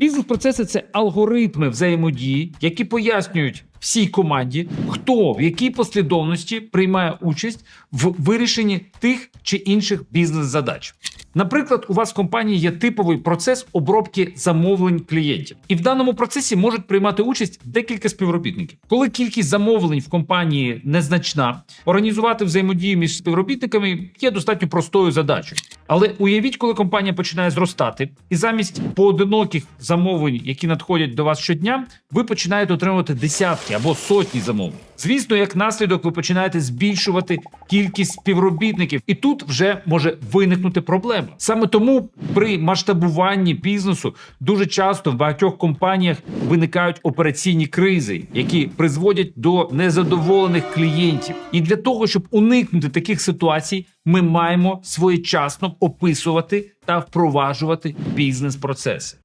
Бізнес-процеси це алгоритми взаємодії, які пояснюють всій команді, хто в якій послідовності приймає участь в вирішенні тих чи інших бізнес-задач. Наприклад, у вас в компанії є типовий процес обробки замовлень клієнтів, і в даному процесі можуть приймати участь декілька співробітників. Коли кількість замовлень в компанії незначна, організувати взаємодію між співробітниками є достатньо простою задачею. Але уявіть, коли компанія починає зростати, і замість поодиноких замовлень, які надходять до вас щодня, ви починаєте отримувати десятки або сотні замовлень. Звісно, як наслідок, ви починаєте збільшувати кількість співробітників, і тут вже може виникнути проблема. Саме тому при масштабуванні бізнесу дуже часто в багатьох компаніях виникають операційні кризи, які призводять до незадоволених клієнтів. І для того, щоб уникнути таких ситуацій, ми маємо своєчасно описувати та впроваджувати бізнес-процеси.